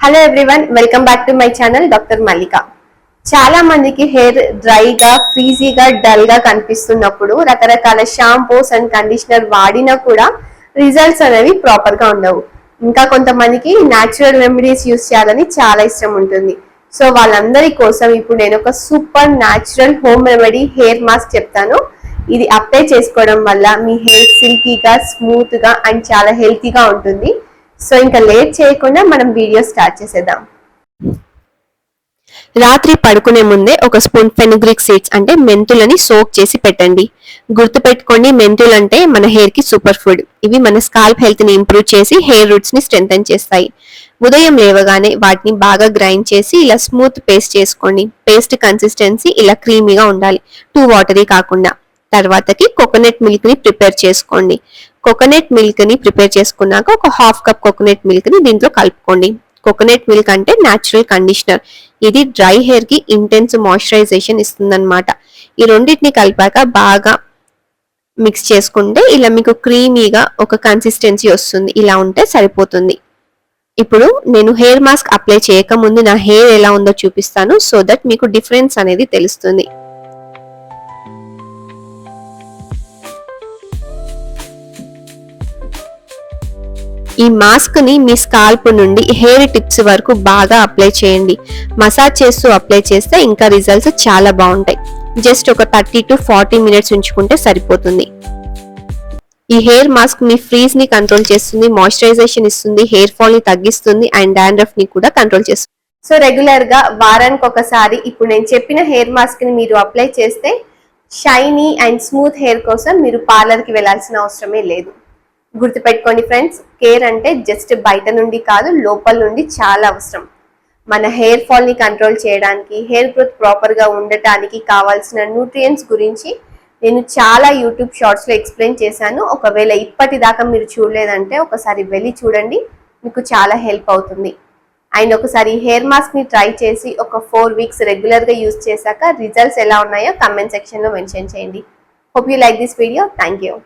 Hello everyone welcome back to my channel doctor Mallika చాలా మందికి hair డ్రైగా ఫ్రీజీగా డల్గా కనిపిస్తున్నప్పుడు రకరకాల షాంపూస్ అండ్ కండిషనర్ వాడినా కూడా రిజల్ట్స్ అనేవి ప్రాపర్గా ఉండవు. ఇంకా కొంతమందికి న్యాచురల్ రెమెడీస్ యూస్ చేయాలని చాలా ఇష్టం ఉంటుంది. సో వాళ్ళందరి కోసం ఇప్పుడు నేను ఒక super natural home remedy hair mask చెప్తాను. ఇది అప్లై చేసుకోవడం వల్ల మీ హెయిర్ సిల్కీగా స్మూత్గా అండ్ చాలా హెల్తీగా ఉంటుంది. సో ఇంకా లేట్ చేయకుండా మనం వీడియో స్టార్ట్ చేసేద్దాం. రాత్రి పడుకునే ముందే ఒక స్పూన్ ఫెనుగ్రిక్ సీడ్స్ అంటే మెంతులని సోక్ చేసి పెట్టండి. గుర్తుపెట్టుకోండి మెంతులు అంటే మన హెయిర్కి సూపర్ ఫుడ్ ఇవి మన స్కాల్ప్ హెల్త్ని ఇంప్రూవ్ చేసి హెయిర్ రూట్స్ని స్ట్రెంగ్ చేస్తాయి. ఉదయం లేవగానే వాటిని బాగా గ్రైండ్ చేసి ఇలా స్మూత్ పేస్ట్ చేసుకోండి. పేస్ట్ కన్సిస్టెన్సీ ఇలా క్రీమీగా ఉండాలి. టూ వాటరీ కాకుండా. తర్వాతకి కోకోనట్ మిల్క్ని ప్రిపేర్ చేసుకోండి. కోకోనట్ మిల్క్ని ప్రిపేర్ చేసుకున్నాక ఒక హాఫ్ కప్ కోకోనట్ మిల్క్ని దీంట్లో కలుపుకోండి. కోకోనట్ మిల్క్ అంటే న్యాచురల్ కండిషనర్ ఇది డ్రై హెయిర్కి ఇంటెన్స్ మాయిశ్చరైజేషన్ ఇస్తుందన్నమాట. ఈ రెండింటిని కలిపాక బాగా మిక్స్ చేసుకుంటే ఇలా మీకు క్రీమీగా ఒక కన్సిస్టెన్సీ వస్తుంది. ఇలా ఉంటే సరిపోతుంది. ఇప్పుడు నేను హెయిర్ మాస్క్ అప్లై చేయకముందు నా హెయిర్ ఎలా ఉందో చూపిస్తాను సో దట్ మీకు డిఫరెన్స్ అనేది తెలుస్తుంది. ఈ మాస్క్ని మీ స్కాల్ప్ నుండి హెయిర్ టిప్స్ వరకు బాగా అప్లై చేయండి. మసాజ్ చేస్తూ అప్లై చేస్తే ఇంకా రిజల్ట్స్ చాలా బాగుంటాయి. జస్ట్ ఒక థర్టీ టు ఫార్టీ మినిట్స్ ఉంచుకుంటే సరిపోతుంది. ఈ హెయిర్ మాస్క్ మీ ఫ్రీజ్ని కంట్రోల్ చేస్తుంది మాయిశ్చరైజేషన్ ఇస్తుంది హెయిర్ ఫాల్ని తగ్గిస్తుంది అండ్ డాండ్రఫ్ని కూడా కంట్రోల్ చేస్తుంది. సో రెగ్యులర్గా వారానికి ఒకసారి ఇప్పుడు నేను చెప్పిన హెయిర్ మాస్క్ని మీరు అప్లై చేస్తే షైనీ అండ్ స్మూత్ హెయిర్ కోసం మీరు పార్లర్కి వెళ్ళాల్సిన అవసరమే లేదు. గుర్తుపెట్టుకోండి ఫ్రెండ్స్ కేర్ అంటే జస్ట్ బయట నుండి కాదు లోపల నుండి చాలా అవసరం. మన హెయిర్ ఫాల్ని కంట్రోల్ చేయడానికి హెయిర్ గ్రోత్ ప్రాపర్గా ఉండటానికి కావాల్సిన న్యూట్రియంట్స్ గురించి నేను చాలా యూట్యూబ్ షార్ట్స్లో ఎక్స్ప్లెయిన్ చేశాను. ఒకవేళ ఇప్పటిదాకా మీరు చూడలేదంటే ఒకసారి వెళ్ళి చూడండి మీకు చాలా హెల్ప్ అవుతుంది. అండ్ ఒకసారి హెయిర్ మాస్క్ని ట్రై చేసి ఒక ఫోర్ వీక్స్ రెగ్యులర్గా యూజ్ చేశాక రిజల్ట్స్ ఎలా ఉన్నాయో కమెంట్ సెక్షన్లో మెన్షన్ చేయండి. Hope you like this video. Thank you.